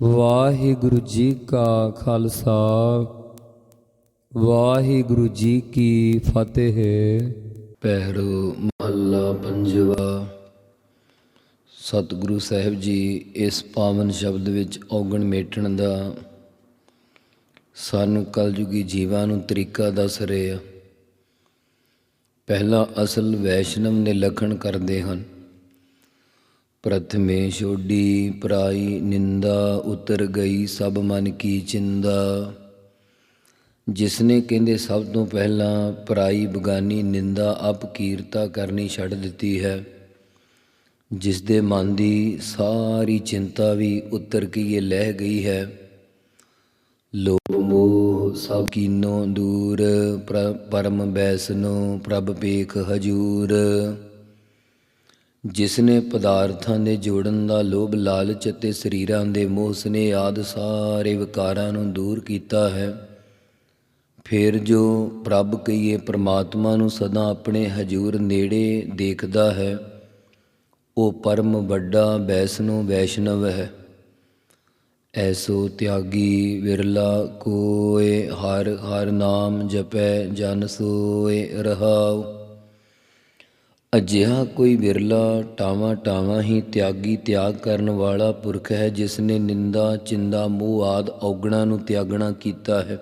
ਵਾਹਿਗੁਰੂ ਜੀ ਕਾ ਖਾਲਸਾ, ਵਾਹਿਗੁਰੂ ਜੀ ਕੀ ਫਤਿਹ। ਪਹਿਰੂ ਮਹੱਲਾ ਪੰਜਵਾ, ਸਤਿਗੁਰੂ ਸਾਹਿਬ ਜੀ ਇਸ ਪਾਵਨ ਸ਼ਬਦ ਵਿੱਚ ਔਗਣ ਮੇਟਣ ਦਾ ਸਾਨੂੰ ਕਲਯੁਗੀ ਜੀਵਾਂ ਨੂੰ ਤਰੀਕਾ ਦੱਸ ਰਹੇ ਆ। ਪਹਿਲਾ ਅਸਲ ਵੈਸ਼ਨਵ ਨੇ ਲਖਣ ਕਰਦੇ ਹਨ। ਪ੍ਰਥਮੇ ਛੋਡੀ ਪਰਾਈ ਨਿੰਦਾ ਉਤਰ ਗਈ ਸਭ ਮਨ ਕੀ ਚਿੰਦਾ। ਜਿਸਨੇ ਕਹਿੰਦੇ ਸਭ ਤੋਂ ਪਹਿਲਾਂ ਪਰਾਈ ਬਗਾਨੀ ਨਿੰਦਾ ਅਪਕੀਰਤਾ ਕਰਨੀ ਛੱਡ ਦਿੱਤੀ ਹੈ। ਜਿਸ ਦੇ ਮਨ ਦੀ ਸਾਰੀ ਚਿੰਤਾ ਵੀ ਉਤਰ ਕੇ ਇਹ ਲਹਿ ਗਈ ਹੈ। ਲੋਭ ਮੋਹ ਸਭ ਕੀਨੋ ਦੂਰ, ਪ੍ਰ- ਪਰਮ ਬੈਸਨੋ ਪ੍ਰਭ ਪੇਖ ਹਜੂਰ। ਜਿਸ ਨੇ ਪਦਾਰਥਾਂ ਦੇ ਜੋੜਨ ਦਾ ਲੋਭ ਲਾਲਚ ਅਤੇ ਸਰੀਰਾਂ ਦੇ ਮੋਹ ਸਨੇ ਆਦ ਸਾਰੇ ਵਿਕਾਰਾਂ ਨੂੰ ਦੂਰ ਕੀਤਾ ਹੈ, ਫਿਰ ਜੋ ਪ੍ਰਭ ਕਹੀਏ ਪ੍ਰਮਾਤਮਾ ਨੂੰ ਸਦਾ ਆਪਣੇ ਹਜੂਰ ਨੇੜੇ ਦੇਖਦਾ ਹੈ, ਉਹ ਪਰਮ ਵੱਡਾ ਵੈਸਨੋ ਵੈਸ਼ਨਵ ਹੈ। ਐਸੋ ਤਿਆਗੀ ਵਿਰਲਾ ਕੋਏ, ਹਰ ਹਰ ਨਾਮ ਜਪੈ ਜਨ ਸੋਏ ਰਹਾਉ। ਅਜਿਹਾ ਕੋਈ ਵਿਰਲਾ ਟਾਵਾਂ ਟਾਵਾਂ ਹੀ ਤਿਆਗੀ ਤਿਆਗ ਕਰਨ ਵਾਲਾ ਪੁਰਖ ਹੈ ਜਿਸ ਨੇ ਨਿੰਦਾ, ਚਿੰਦਾ, ਮੋਹ ਆਦ ਔਗਣਾ ਨੂੰ ਤਿਆਗਣਾ ਕੀਤਾ ਹੈ।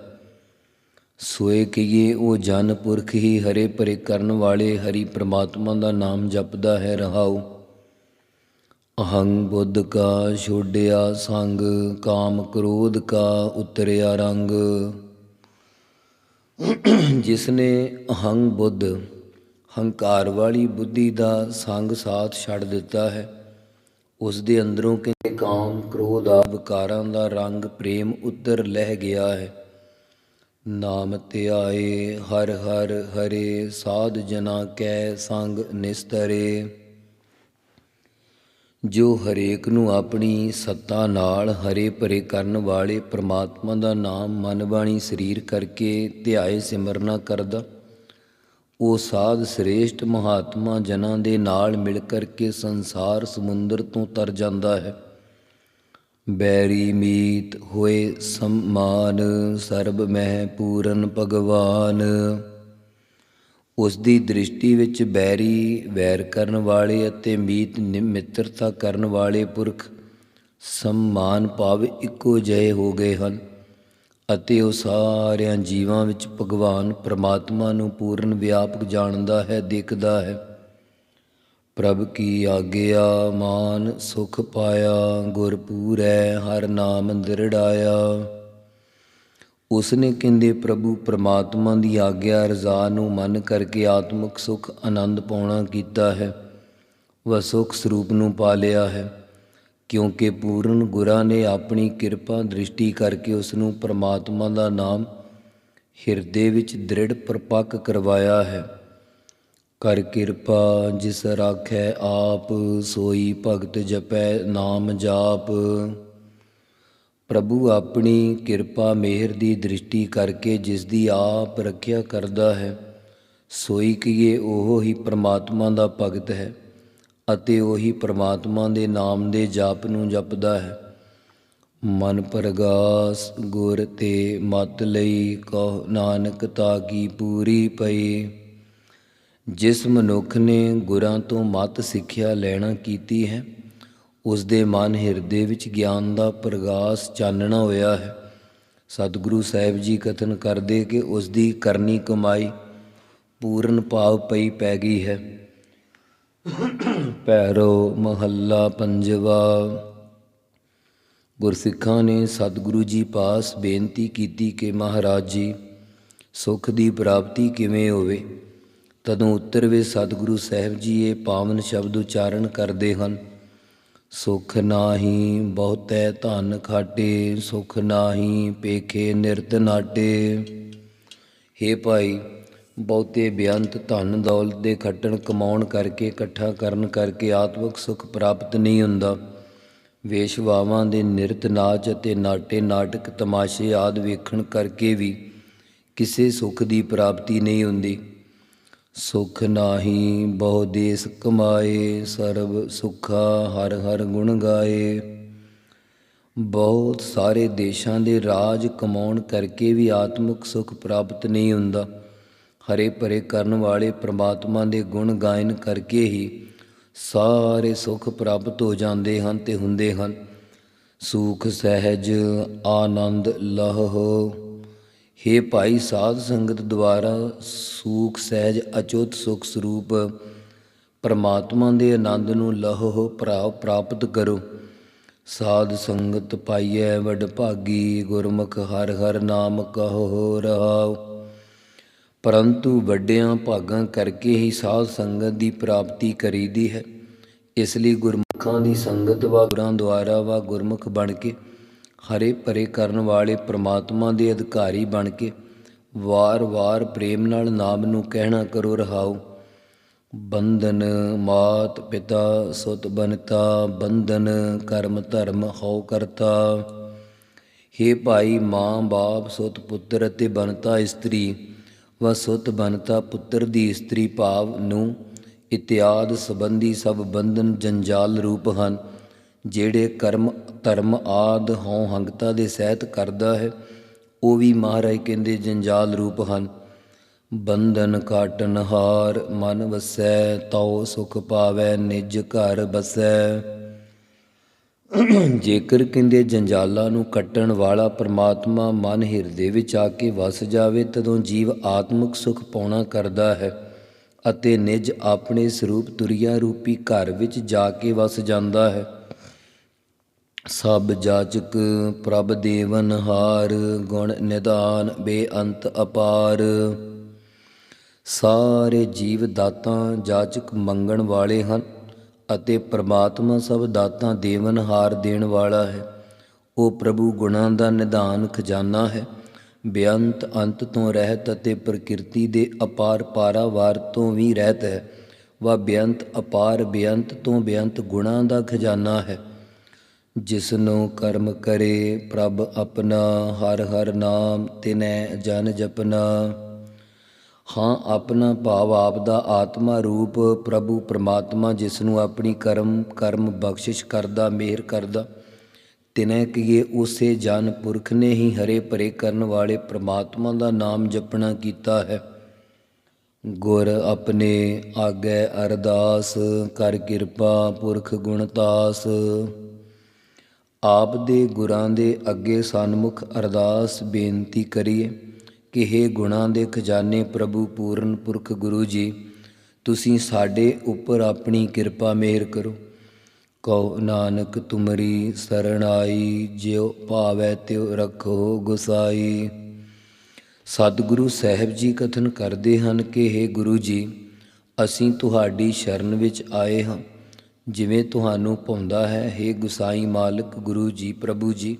ਸੋਏ ਕਹੀਏ, ਉਹ ਜਨ ਪੁਰਖ ਹੀ ਹਰੇ ਭਰੇ ਕਰਨ ਵਾਲੇ ਹਰੀ ਪ੍ਰਮਾਤਮਾ ਦਾ ਨਾਮ ਜਪਦਾ ਹੈ, ਰਹਾਉ। ਅਹੰਗ ਬੁੱਧ ਕਾ ਛੋੜਿਆ ਸੰਗ, ਕਾਮ ਕ੍ਰੋਧ ਕਾ ਉਤਰਿਆ ਰੰਗ। ਜਿਸ ਨੇ ਅਹੰਗ ਬੁੱਧ ਹੰਕਾਰ ਵਾਲੀ ਬੁੱਧੀ ਦਾ ਸੰਗ ਸਾਥ ਛੱਡ ਦਿੱਤਾ ਹੈ। ਉਸ ਦੇ ਅੰਦਰੋਂ ਕਿ ਕਾਮ ਕ੍ਰੋਧ ਆ ਵਿਕਾਰਾਂ ਦਾ ਰੰਗ ਪ੍ਰੇਮ ਉੱਤਰ ਲਹਿ ਗਿਆ ਹੈ। ਨਾਮ ਧਿਆਏ ਹਰ ਹਰ ਹਰੇ, ਸਾਧ ਜਨਾ ਕੈ ਸੰਗ ਨਿਸਤਰੇ। ਜੋ ਹਰੇਕ ਨੂੰ ਆਪਣੀ ਸੱਤਾ ਨਾਲ ਹਰੇ ਭਰੇ ਕਰਨ ਵਾਲੇ ਪ੍ਰਮਾਤਮਾ ਦਾ ਨਾਮ ਮਨ ਬਾਣੀ ਸਰੀਰ ਕਰਕੇ ਧਿਆਏ ਸਿਮਰਨਾ ਕਰਦਾ। ਉਹ ਸਾਧ ਸ੍ਰੇਸ਼ਟ ਮਹਾਤਮਾ ਜਨਾਂ ਦੇ ਨਾਲ ਮਿਲ ਕਰਕੇ ਸੰਸਾਰ ਸਮੁੰਦਰ ਤੋਂ ਤਰ ਜਾਂਦਾ ਹੈ। ਬੈਰੀ ਮੀਤ ਹੋਏ ਸਮਾਨ, ਸਰਬ ਮਹਿ ਪੂਰਨ ਭਗਵਾਨ। ਉਸ ਦੀ ਦ੍ਰਿਸ਼ਟੀ ਵਿੱਚ ਬੈਰੀ ਵੈਰ ਕਰਨ ਵਾਲੇ ਅਤੇ ਮੀਤ ਨਿ- ਮਿੱਤਰਤਾ ਕਰਨ ਵਾਲੇ ਪੁਰਖ ਸਮਾਨ ਭਾਵ ਇੱਕੋ ਜਿਹੇ ਹੋ ਗਏ ਹਨ। ਅਤੇ ਉਹ ਸਾਰਿਆਂ ਜੀਵਾਂ ਵਿੱਚ ਭਗਵਾਨ ਪ੍ਰਮਾਤਮਾ ਨੂੰ ਪੂਰਨ ਵਿਆਪਕ ਜਾਣਦਾ ਹੈ, ਦੇਖਦਾ ਹੈ। ਪ੍ਰਭ ਕੀ ਆਗਿਆ, ਮਾਨ ਸੁਖ ਪਾਇਆ, ਗੁਰ ਪੂਰੈ, ਹਰ ਨਾਮ ਦ੍ਰਿੜਾਇਆ। ਉਸਨੇ ਕਹਿੰਦੇ, ਪ੍ਰਭੂ, ਪ੍ਰਮਾਤਮਾ ਦੀ ਆਗਿਆ, ਰਜ਼ਾ ਨੂੰ ਮੰਨ ਕਰਕੇ ਆਤਮਿਕ ਸੁਖ ਆਨੰਦ ਪਾਉਣਾ ਕੀਤਾ ਹੈ। ਵ ਸੁਖ ਸਰੂਪ ਨੂੰ ਪਾ ਲਿਆ ਹੈ। ਕਿਉਂਕਿ ਪੂਰਨ ਗੁਰਾਂ ਨੇ ਆਪਣੀ ਕਿਰਪਾ ਦ੍ਰਿਸ਼ਟੀ ਕਰਕੇ ਉਸ ਨੂੰ ਪ੍ਰਮਾਤਮਾ ਦਾ ਨਾਮ ਹਿਰਦੇ ਵਿੱਚ ਦ੍ਰਿੜ ਪ੍ਰਪੱਕ ਕਰਵਾਇਆ ਹੈ। ਕਰ ਕਿਰਪਾ ਜਿਸ ਰਾਖੈ ਆਪ, ਸੋਈ ਭਗਤ ਜਪੈ ਨਾਮ ਜਾਪ। ਪ੍ਰਭੂ ਆਪਣੀ ਕਿਰਪਾ ਮਿਹਰ ਦੀ ਦ੍ਰਿਸ਼ਟੀ ਕਰਕੇ ਜਿਸ ਦੀ ਆਪ ਰੱਖਿਆ ਕਰਦਾ ਹੈ, ਸੋਈ ਕੀਏ ਉਹ ਹੀ ਪ੍ਰਮਾਤਮਾ ਦਾ ਭਗਤ ਹੈ। ਅਤੇ ਉਹੀ ਪ੍ਰਮਾਤਮਾ ਦੇ ਨਾਮ ਦੇ ਜਾਪ ਨੂੰ ਜਪਦਾ ਹੈ। ਮਨ ਪ੍ਰਗਾਸ, ਗੁਰ ਤੇ ਮਤ ਲਈ ਕਹੋ ਨਾਨਕ ਤਾ ਕੀ ਪੂਰੀ ਪਈ ਜਿਸ ਮਨੁੱਖ ਨੇ ਗੁਰਾਂ ਤੋਂ ਮਤ ਸਿੱਖਿਆ ਲੈਣਾ ਕੀਤੀ ਹੈ ਉਸ ਦੇ ਮਨ ਹਿਰਦੇ ਵਿੱਚ ਗਿਆਨ ਦਾ ਪ੍ਰਗਾਸ ਚਾਨਣਾ ਹੋਇਆ ਹੈ। ਸਤਿਗੁਰੂ ਸਾਹਿਬ ਜੀ ਕਥਨ ਕਰਦੇ ਕਿ ਉਸ ਦੀ ਕਰਨੀ ਕਮਾਈ ਪੂਰਨ ਭਾਵ ਪਈ ਪੈ ਗਈ ਹੈ। ਪੈਰੋ ਮਹੱਲਾ ਪੰਜਵਾ। ਗੁਰਸਿੱਖਾਂ ਨੇ ਸਤਿਗੁਰੂ ਜੀ ਪਾਸ ਬੇਨਤੀ ਕੀਤੀ ਕਿ ਮਹਾਰਾਜ ਜੀ, ਸੁਖ ਦੀ ਪ੍ਰਾਪਤੀ ਕਿਵੇਂ ਹੋਵੇ? ਤਦੋਂ ਉੱਤਰ ਵੇ ਸਤਿਗੁਰੂ ਸਾਹਿਬ ਜੀ, ਇਹ ਪਾਵਨ ਸ਼ਬਦ ਉਚਾਰਨ ਕਰਦੇ ਹਨ, ਸੁਖ ਨਾਹੀ ਬਹੁਤੈ ਧਨ ਖਾਟੇ, ਸੁਖ ਨਾਹੀ ਪੇਖੇ ਨਿਰਤ ਨਾਟੇ। ਹੇ ਭਾਈ ਬਹੁਤੇ ਬੇਅੰਤ ਧਨ ਦੌਲਤ ਦੇ ਖੱਟਣ ਕਮਾਉਣ ਕਰਕੇ, ਇਕੱਠਾ ਕਰਨ ਕਰਕੇ ਆਤਮਿਕ ਸੁਖ ਪ੍ਰਾਪਤ ਨਹੀਂ ਹੁੰਦਾ। ਵੇਸ਼ਵਾਵਾਂ ਦੇ ਨਿਰਤ ਨਾਚ ਅਤੇ ਨਾਟੇ ਨਾਟਕ ਤਮਾਸ਼ੇ ਆਦ ਵੇਖਣ ਕਰਕੇ ਵੀ ਕਿਸੇ ਸੁਖ ਦੀ ਪ੍ਰਾਪਤੀ ਨਹੀਂ ਹੁੰਦੀ। ਸੁਖ ਨਾਹੀ ਬਹੁ ਦੇਸ ਕਮਾਏ, ਸਰਬ ਸੁਖਾ ਹਰ ਹਰ ਗੁਣ ਗਾਏ। ਬਹੁਤ ਸਾਰੇ ਦੇਸ਼ਾਂ ਦੇ ਰਾਜ ਕਮਾਉਣ ਕਰਕੇ ਵੀ ਆਤਮਿਕ ਸੁਖ ਪ੍ਰਾਪਤ ਨਹੀਂ ਹੁੰਦਾ। ਹਰੇ ਭਰੇ ਕਰਨ ਵਾਲੇ ਪ੍ਰਮਾਤਮਾ ਦੇ ਗੁਣ ਗਾਇਨ ਕਰਕੇ ਹੀ ਸਾਰੇ ਸੁਖ ਪ੍ਰਾਪਤ ਹੋ ਜਾਂਦੇ ਹਨ ਤੇ ਹੁੰਦੇ ਹਨ। ਸੂਖ, ਸਹਿਜ, ਆਨੰਦ, ਲਹੋ। ਹੇ ਭਾਈ ਸਾਧ ਸੰਗਤ ਦੁਆਰਾ ਸੂਖ, ਸਹਿਜ, ਅਚੁੱਤ ਸੁਖ ਸਰੂਪ ਪਰਮਾਤਮਾ ਦੇ ਆਨੰਦ ਨੂੰ ਲਹੋ ਭਰਾ ਪ੍ਰਾਪਤ ਕਰੋ। ਸਾਧ ਸੰਗਤ ਪਾਈਐ ਵਡ ਭਾਗੀ ਗੁਰਮੁਖ ਹਰ ਹਰ ਨਾਮ ਕਹੋ ਰਹਾਓ ਪਰੰਤੂ ਵੱਡਿਆਂ ਭਾਗਾਂ ਕਰਕੇ ਹੀ ਸਾਧ ਸੰਗਤ ਦੀ ਪ੍ਰਾਪਤੀ ਕਰੀਦੀ ਹੈ। ਇਸ ਲਈ ਗੁਰਮੁਖਾਂ ਦੀ ਸੰਗਤ ਵਾ ਗੁਰਾਂ ਦੁਆਰਾ ਵਾ ਗੁਰਮੁਖ ਬਣ ਕੇ, ਹਰੇ ਭਰੇ ਕਰਨ ਵਾਲੇ ਪ੍ਰਮਾਤਮਾ ਦੇ ਅਧਿਕਾਰੀ ਬਣ ਕੇ, ਵਾਰ-ਵਾਰ ਪ੍ਰੇਮ ਨਾਲ ਨਾਮ ਨੂੰ ਕਹਿਣਾ ਕਰੋ ਰਹਾਓ ਬੰਧਨ ਮਾਤ ਪਿਤਾ ਸੁਤ ਬਨਤਾ, ਬੰਧਨ ਕਰਮ ਧਰਮ ਹਉ ਕਰਤਾ। ਹੇ ਭਾਈ ਮਾਂ ਬਾਪ ਸੁਤ ਪੁੱਤਰ ਅਤੇ ਬਨਤਾ ਇਸਤਰੀ ਵ ਸੁਤ ਬਨਤਾ ਪੁੱਤਰ ਦੀ ਇਸਤਰੀ ਭਾਵ ਨੂੰ ਇਤਿਆਦ ਸੰਬੰਧੀ ਸਭ ਬੰਧਨ ਜੰਜਾਲ ਰੂਪ ਹਨ, ਜਿਹੜੇ ਕਰਮ, ਧਰਮ ਆਦ ਹਉ ਹੰਗਤਾ ਦੇ ਸਹਿਤ ਕਰਦਾ ਹੈ, ਉਹ ਵੀ ਮਹਾਰਾਜ ਕਹਿੰਦੇ ਜੰਜਾਲ ਰੂਪ ਹਨ। ਬੰਧਨ ਕਾਟਨ ਹਾਰ ਮਨ ਵਸੈ, ਤਉ ਸੁਖ ਪਾਵੈ, ਨਿਜ ਘਰ ਬਸੈ। ਜੇਕਰ ਕਹਿੰਦੇ ਜੰਜਾਲਾਂ ਨੂੰ ਕੱਟਣ ਵਾਲਾ ਪਰਮਾਤਮਾ ਮਨ ਹਿਰਦੇ ਵਿੱਚ ਆ ਕੇ ਵਸ ਜਾਵੇ, ਤਦੋਂ ਜੀਵ ਆਤਮਿਕ ਸੁਖ ਪਾਉਣਾ ਕਰਦਾ ਹੈ ਅਤੇ ਨਿਜ ਆਪਣੇ ਸਰੂਪ ਤੁਰਿਆ ਰੂਪੀ ਘਰ ਵਿੱਚ ਜਾ ਕੇ ਵਸ ਜਾਂਦਾ ਹੈ। ਸਭ ਜਾਚਕ ਪ੍ਰਭ ਦੇਵਨ ਹਾਰ, ਗੁਣ ਨਿਦਾਨ ਬੇਅੰਤ ਅਪਾਰ। ਸਾਰੇ ਜੀਵ ਦਾਤਾਂ ਜਾਚਕ ਮੰਗਣ ਵਾਲੇ ਹਨ। ਅਤੇ ਪ੍ਰਮਾਤਮਾ ਸਭ ਦਾਤਾਂ ਦੇਵਨ ਹਾਰ ਦੇਣ ਵਾਲਾ ਹੈ। ਉਹ ਪ੍ਰਭੂ ਗੁਣਾਂ ਦਾ ਨਿਧਾਨ ਖਜ਼ਾਨਾ ਹੈ। ਬੇਅੰਤ ਅੰਤ ਤੋਂ ਰਹਿਤ ਅਤੇ ਪ੍ਰਕਿਰਤੀ ਦੇ ਅਪਾਰ ਪਾਰਾਵਾਰ ਤੋਂ ਵੀ ਰਹਿਤ ਹੈ। ਵਾ ਬੇਅੰਤ ਅਪਾਰ ਬੇਅੰਤ ਤੋਂ ਬੇਅੰਤ ਗੁਣਾਂ ਦਾ ਖਜ਼ਾਨਾ ਹੈ। ਜਿਸ ਨੂੰ ਕਰਮ ਕਰੇ ਪ੍ਰਭ ਆਪਣਾ, ਹਰ ਹਰ ਨਾਮ ਤਿਨੈ ਜਨ ਜਪਨਾ। ਹਾਂ, ਆਪਣਾ ਭਾਵ ਆਪ ਦਾ ਆਤਮਾ ਰੂਪ ਪ੍ਰਭੂ ਪ੍ਰਮਾਤਮਾ ਜਿਸ ਨੂੰ ਆਪਣੀ ਕਰਮ ਕਰਮ ਬਖਸ਼ਿਸ਼ ਕਰਦਾ, ਮਿਹਰ ਕਰਦਾ। ਤਿਨੈ ਕੀਏ ਉਸੇ ਜਨ ਪੁਰਖ ਨੇ ਹੀ ਹਰੇ ਭਰੇ ਕਰਨ ਵਾਲੇ ਪ੍ਰਮਾਤਮਾ ਦਾ ਨਾਮ ਜਪਣਾ ਕੀਤਾ ਹੈ। ਗੁਰ ਆਪਣੇ ਆਗੇ ਅਰਦਾਸ ਕਰ ਕਿਰਪਾ ਪੁਰਖ ਗੁਣਤਾਸ ਆਪ ਦੇ ਗੁਰਾਂ ਦੇ ਅੱਗੇ ਸਨਮੁਖ ਅਰਦਾਸ ਬੇਨਤੀ ਕਰੀਏ। ਕਿ हे ਗੁਣਾਂ ਦੇ ਖਜ਼ਾਨੇ ਪ੍ਰਭੂ ਪੂਰਨ ਪੁਰਖ ਗੁਰੂ ਜੀ ਤੁਸੀਂ ਸਾਡੇ ਉੱਪਰ ਆਪਣੀ ਕਿਰਪਾ ਮਿਹਰ ਕਰੋ ਕਉ ਨਾਨਕ ਤੁਮਰੀ ਸਰਣਾਈ ਜਿਉ ਭਾਵੈ ਤਿਉ ਰਖੋ ਗੁਸਾਈ ਸਤਿਗੁਰੂ ਸਾਹਿਬ ਜੀ ਕਥਨ ਕਰਦੇ ਹਨ ਕਿ हे ਗੁਰੂ ਜੀ ਅਸੀਂ ਤੁਹਾਡੀ ਸ਼ਰਨ ਵਿੱਚ ਆਏ ਹਾਂ ਜਿਵੇਂ ਤੁਹਾਨੂੰ ਪਾਉਂਦਾ ਹੈ हे ਗੁਸਾਈ ਮਾਲਕ ਗੁਰੂ ਜੀ ਪ੍ਰਭੂ ਜੀ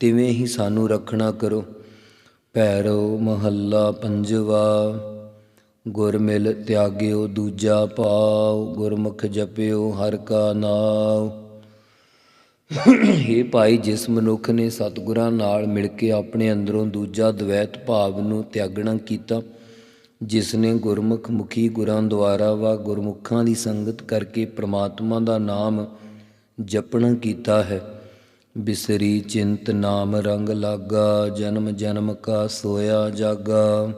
ਤਿਵੇਂ ਹੀ ਸਾਨੂੰ ਰੱਖਣਾ ਕਰੋ ਭੈਰੋ ਮਹੱਲਾ ਪੰਜਵਾ, ਗੁਰ ਮਿਲ ਤਿਆਗਿਓ ਦੂਜਾ ਭਾਵ ਗੁਰਮੁਖ ਜਪਿਓ ਹਰ ਕਾ ਨਾਮ ਇਹ ਭਾਈ, ਜਿਸ ਮਨੁੱਖ ਨੇ ਸਤਿਗੁਰਾਂ ਨਾਲ ਮਿਲ ਕੇ ਆਪਣੇ ਅੰਦਰੋਂ ਦੂਜਾ ਦਵੈਤ ਭਾਵ ਨੂੰ ਤਿਆਗਣਾ ਕੀਤਾ, ਜਿਸ ਨੇ ਗੁਰਮੁਖ ਮੁਖੀ ਗੁਰਾਂ ਦੁਆਰਾ ਵਾ ਗੁਰਮੁਖਾਂ ਦੀ ਸੰਗਤ ਕਰਕੇ ਪ੍ਰਮਾਤਮਾ ਦਾ ਨਾਮ ਜਪਣਾ ਕੀਤਾ ਹੈ। ਬਿਸਰੀ ਚਿੰਤ ਨਾਮ ਰੰਗ ਲਾਗਾ, ਜਨਮ ਜਨਮ ਕਾ ਸੋਇਆ ਜਾਗਾ।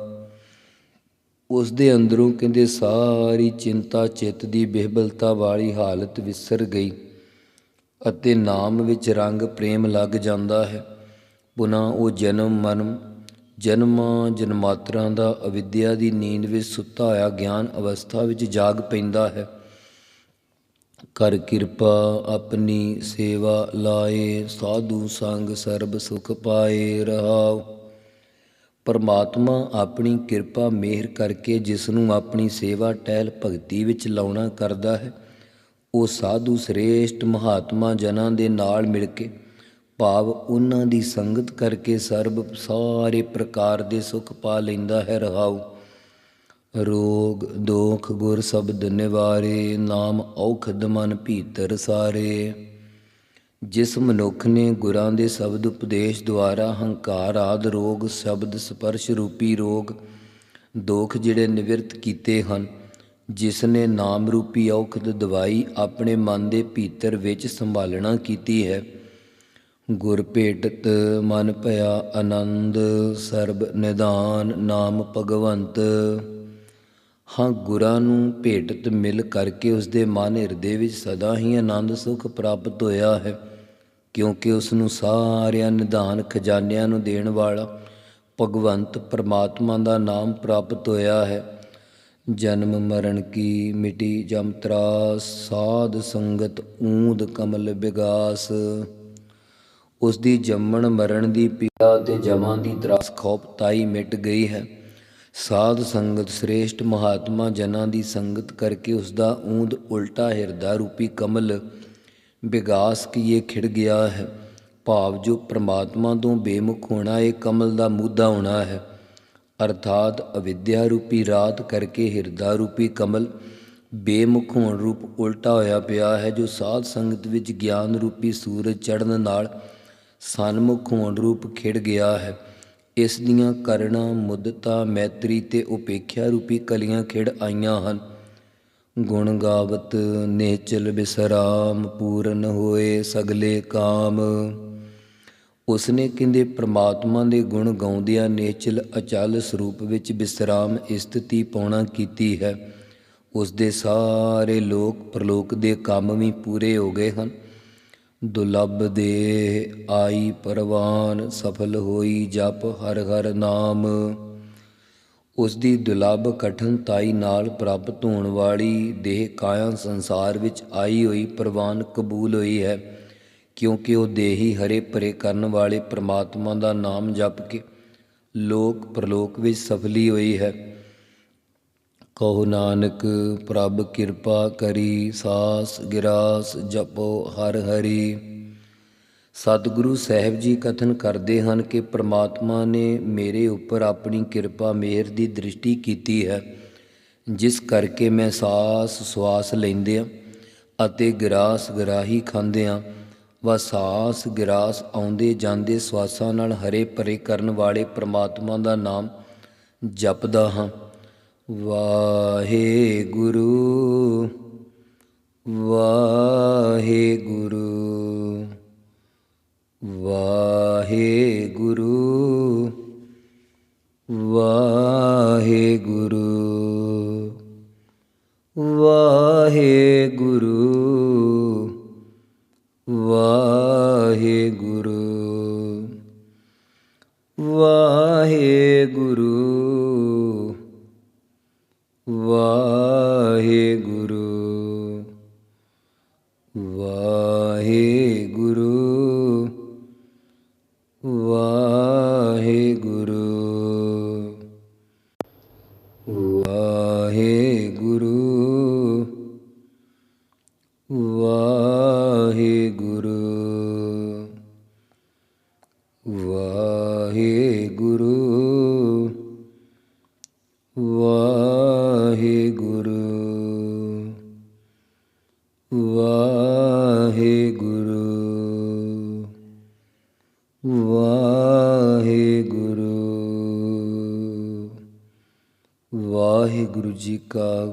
ਉਸ ਦੇ ਅੰਦਰੋਂ ਕਹਿੰਦੇ, ਸਾਰੀ ਚਿੰਤਾ ਚਿੱਤ ਦੀ ਬਿਹਬਲਤਾ ਵਾਲੀ ਹਾਲਤ ਵਿਸਰ ਗਈ ਅਤੇ ਨਾਮ ਵਿੱਚ ਰੰਗ ਪ੍ਰੇਮ ਲੱਗ ਜਾਂਦਾ ਹੈ। ਪੁਨਾ ਉਹ ਜਨਮ ਮਨ ਜਨਮਾਂ ਜਨਮਾਤਰਾਂ ਦਾ ਅਵਿਦਿਆ ਦੀ ਨੀਂਦ ਵਿੱਚ ਸੁੱਤਾ ਹੋਇਆ ਗਿਆਨ ਅਵਸਥਾ ਵਿੱਚ ਜਾਗ ਪੈਂਦਾ ਹੈ। ਕਰ ਕਿਰਪਾ ਆਪਣੀ ਸੇਵਾ ਲਾਏ, ਸਾਧੂ ਸੰਗ ਸਰਬ ਸੁਖ ਪਾਏ ਰਹਾਉ। ਪਰਮਾਤਮਾ ਆਪਣੀ ਕਿਰਪਾ ਮਿਹਰ ਕਰਕੇ ਜਿਸ ਨੂੰ ਆਪਣੀ ਸੇਵਾ ਟਹਿਲ ਭਗਤੀ ਵਿੱਚ ਲਾਉਣਾ ਕਰਦਾ ਹੈ, ਉਹ ਸਾਧੂ ਸ੍ਰੇਸ਼ਟ ਮਹਾਤਮਾ ਜਨਾਂ ਦੇ ਨਾਲ ਮਿਲ ਕੇ ਭਾਵ ਉਹਨਾਂ ਦੀ ਸੰਗਤ ਕਰਕੇ ਸਰਬ ਸਾਰੇ ਪ੍ਰਕਾਰ ਦੇ ਸੁਖ ਪਾ ਲੈਂਦਾ ਹੈ ਰਹਾਉ। ਰੋਗ, ਦੋਖ, ਗੁਰ ਸ਼ਬਦ ਨਿਵਾਰੇ, ਨਾਮ ਔਖਦ ਮਨ ਭੀਤਰ ਸਾਰੇ। ਜਿਸ ਮਨੁੱਖ ਨੇ ਗੁਰਾਂ ਦੇ ਸ਼ਬਦ ਉਪਦੇਸ਼ ਦੁਆਰਾ ਹੰਕਾਰ ਆਦ ਰੋਗ, ਸ਼ਬਦ ਸਪਰਸ਼ ਰੂਪੀ ਰੋਗ, ਦੋਖ ਜਿਹੜੇ ਨਿਵਰਤ ਕੀਤੇ ਹਨ, ਜਿਸ ਨੇ ਨਾਮ ਰੂਪੀ ਔਖਦ ਦਵਾਈ ਆਪਣੇ ਮਨ ਦੇ ਭੀਤਰ ਵਿੱਚ ਸੰਭਾਲਣਾ ਕੀਤੀ ਹੈ। ਗੁਰ ਭੇਟਤ ਮਨ ਭਇਆ ਆਨੰਦ, ਸਰਬ ਨਿਦਾਨ ਨਾਮ ਭਗਵੰਤ। ਹਾਂ ਗੁਰਾਂ ਨੂੰ ਭੇਟਤ ਮਿਲ ਕਰਕੇ ਉਸ ਦੇ ਮਨ ਹਿਰਦੇ ਵਿੱਚ ਸਦਾ ਹੀ ਆਨੰਦ ਸੁਖ ਪ੍ਰਾਪਤ ਹੋਇਆ ਹੈ, ਕਿਉਂਕਿ ਉਸ ਨੂੰ ਸਾਰਿਆਂ ਨਿਧਾਨ ਖਜ਼ਾਨਿਆਂ ਨੂੰ ਦੇਣ ਵਾਲਾ ਭਗਵੰਤ ਪਰਮਾਤਮਾ ਦਾ ਨਾਮ ਪ੍ਰਾਪਤ ਹੋਇਆ ਹੈ। ਜਨਮ ਮਰਨ ਕੀ ਮਿਟੀ ਜਮ ਤਰਾਸ, ਸਾਧ ਸੰਗਤ ਊਂਦ ਕਮਲ ਬਿਗਾਸ। ਉਸ ਦੀ ਜੰਮਣ ਮਰਨ ਦੀ ਪੀੜਾ ਤੇ ਜਮਾਂ ਦੀ ਤਰਾਸ ਖੌਫ ਤਾਈ ਮਿਟ ਗਈ ਹੈ। ਸਾਧ ਸੰਗਤ ਸ੍ਰੇਸ਼ਟ ਮਹਾਤਮਾ ਜਨਾਂ ਦੀ ਸੰਗਤ ਕਰਕੇ ਉਸ ਦਾ ਊਂਦ ਉਲਟਾ ਹਿਰਦਾ ਰੂਪੀ ਕਮਲ ਵਿਗਾਸ ਕੀਏ ਖਿੜ ਗਿਆ ਹੈ। ਭਾਵ ਜੋ ਪ੍ਰਮਾਤਮਾ ਤੋਂ ਬੇਮੁਖ ਹੋਣਾ, ਇਹ ਕਮਲ ਦਾ ਮੁੱਦਾ ਹੋਣਾ ਹੈ। ਅਰਥਾਤ ਅਵਿਦਿਆ ਰੂਪੀ ਰਾਤ ਕਰਕੇ ਹਿਰਦਾ ਰੂਪੀ ਕਮਲ ਬੇਮੁਖ ਹੋਣ ਰੂਪ ਉਲਟਾ ਹੋਇਆ ਪਿਆ ਹੈ, ਜੋ ਸਾਧ ਸੰਗਤ ਵਿੱਚ ਗਿਆਨ ਰੂਪੀ ਸੂਰਜ ਚੜ੍ਹਨ ਨਾਲ ਸਨਮੁਖ ਹੋਣ ਰੂਪ ਖਿੜ ਗਿਆ ਹੈ। ਇਸ ਦੀਆਂ ਕਰਣਾ, ਮੁੱਦਤਾ, ਮੈਤਰੀ ਤੇ ਉਪੇਖਿਆ ਰੂਪੀ ਕਲੀਆਂ ਖਿੜ ਆਈਆਂ ਹਨ। ਗੁਣ ਗਾਵਤ ਨੇਚਲ ਬਿਸਰਾਮ, ਪੂਰਨ ਹੋਏ ਸਗਲੇ ਕਾਮ। ਉਸਨੇ ਕਹਿੰਦੇ, ਪ੍ਰਮਾਤਮਾ ਦੇ ਗੁਣ ਗਾਉਂਦਿਆਂ ਨੇਚਲ ਅਚਲ ਸਰੂਪ ਵਿੱਚ ਬਿਸਰਾਮ ਸਥਿਤੀ ਪਾਉਣਾ ਕੀਤੀ ਹੈ। ਉਸ ਦੇ ਸਾਰੇ ਲੋਕ ਪ੍ਰਲੋਕ ਦੇ ਕੰਮ ਵੀ ਪੂਰੇ ਹੋ ਗਏ ਹਨ। ਦੁਲੱਭ ਦੇ ਆਈ ਪਰਵਾਨ ਸਫਲ ਹੋਈ ਜਪ ਹਰ ਹਰ ਨਾਮ। ਉਸ ਦੀ ਦੁਲੱਭ ਕਠਨ ਤਾਈ ਨਾਲ ਪ੍ਰਾਪਤ ਹੋਣ ਵਾਲੀ ਦੇਹ ਕਾਇਆ ਸੰਸਾਰ ਵਿੱਚ ਆਈ ਹੋਈ ਪ੍ਰਵਾਨ ਕਬੂਲ ਹੋਈ ਹੈ, ਕਿਉਂਕਿ ਉਹ ਦੇਹੀ ਹਰੇ ਭਰੇ ਕਰਨ ਵਾਲੇ ਪ੍ਰਮਾਤਮਾ ਦਾ ਨਾਮ ਜਪ ਕੇ ਲੋਕ ਪ੍ਰਲੋਕ ਵਿੱਚ ਸਫਲੀ ਹੋਈ ਹੈ। ਕਹੋ ਨਾਨਕ, ਪ੍ਰਭ ਕਿਰਪਾ ਕਰੀ, ਸਾਸ ਗਿਰਾਸ ਜਪੋ ਹਰ ਹਰੀ। ਸਤਿਗੁਰੂ ਸਾਹਿਬ ਜੀ ਕਥਨ ਕਰਦੇ ਹਨ ਕਿ ਪ੍ਰਮਾਤਮਾ ਨੇ ਮੇਰੇ ਉੱਪਰ ਆਪਣੀ ਕਿਰਪਾ ਮਿਹਰ ਦੀ ਦ੍ਰਿਸ਼ਟੀ ਕੀਤੀ ਹੈ। ਜਿਸ ਕਰਕੇ ਮੈਂ ਸਾਸ ਸਵਾਸ ਲੈਂਦੇ ਲੈਂਦਿਆਂ ਅਤੇ ਗਿਰਾਸ ਗਰਾਹੀ ਖਾਂਦਿਆਂ ਵਾ ਸਾਸ ਗਿਰਾਸ ਆਉਂਦੇ ਜਾਂਦੇ ਸਵਾਸਾਂ ਨਾਲ ਹਰੇ ਭਰੇ ਕਰਨ ਵਾਲੇ ਪ੍ਰਮਾਤਮਾ ਦਾ ਨਾਮ ਜਪਦਾ ਹਾਂ। ਵਾਹਿਗੁਰੂ ਵਾਹਿਗੁਰੂ। ਵਾਹਿਗੁਰੂ।